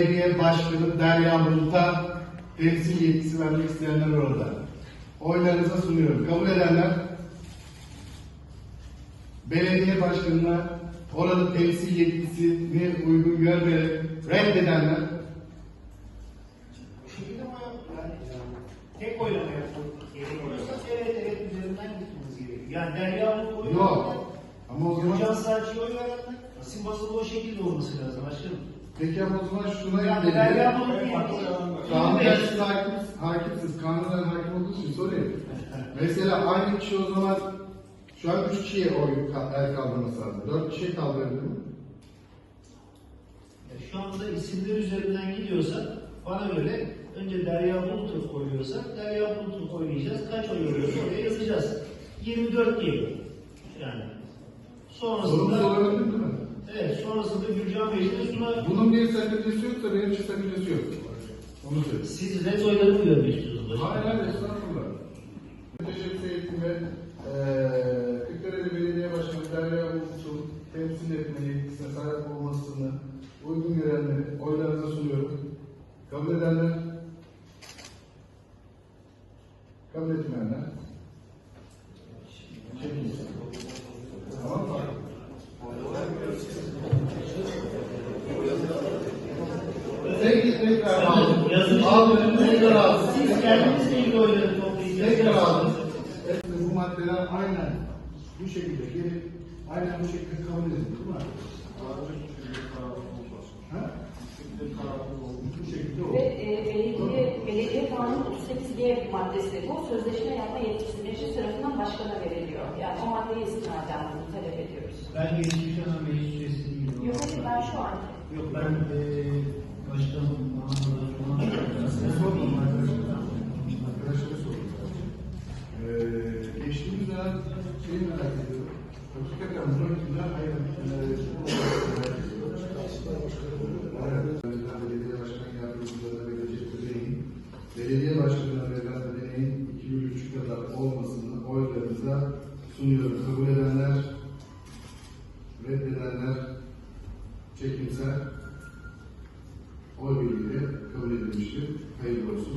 Belediye Başkanı Derya Bulut'a temsil yetkisi vermek isteyenler orada. Oylarınıza sunuyorum. Kabul edenler belediye başkanına oranın temsil yetkisini uygun görmeyerek reddedenler Bu şekilde ama yani tek oylama yapmak gerekiyorsa evet evet üzerinden gitmemiz gerekiyor. Yani Derya Mutlu oy yok. Ama o zaman Gürcan Sarıcı'ya oy verenler. Asim basılı o şekilde olması lazım başkanım. Peki ama o zaman şuna Yani Derya Kanunlar siz hakim, hakimsiniz. Kanunlar hakim olduğu için sorayım. Mesela aynı kişi o zaman şu an üç kişiye oy ka- el kaldırması lazım. Dört kişiye kaldırıldı mı? Şu anda isimler üzerinden gidiyorsak bana göre önce Derya Bulut'u koyuyorsak Derya Bulut'u koyacağız. Kaç oy oluyorsa oraya yazacağız. 24 diyelim. Yani. Sorumuz Sonrasında mi? Evet sonrasında Gürcan Bey'in de suna Bunun bir sakıncası yoksa benim için sakıncası yok. Onu söyleyeyim. siz red oyları mı istiyorsunuz başkanım? Hayır hayır estağfurullah. Teşekkür ettim ve eee Kırklareli Belediye Başkanı Derya Bulut'un temsil etme yetkisine sahip olmasını uygun görenleri oylarınıza sunuyorum. Kabul edenler, kabul etmeyenler. Çekil. Tamam mı? Tek tekrar aldım. Yazılı- Aldım, tekrar aldım. Siz kendinizle ilgili oyları toplayacaksınız. Tekrar aldım. Bu maddeler aynen bu şekilde gelip aynen bu şekilde kabul edildi değil mi? Ha? Bu şekilde Ve oldu. e, belediye, belediye kanunu 38G maddesi bu. Sözleşme yapma yetkisi meclis tarafından başkana veriliyor. Yani o maddeyi istinaden bunu talep ediyoruz. Ben geçmiş dönem şu an. Yok ben e, başkanım Size sormadım arkadaşlar. Arkadaşlara sordum. Ee, geçtiğimiz ay şeyi merak ediyorum. Hakikaten bunun içinde hayır. Belediye Başkan Yardımcıları ve Recep Bey'in Belediye Başkanı Vedat Bey'in 2003 kadar olmasını oylarınıza sunuyorum. Kabul için hayırlı olsun.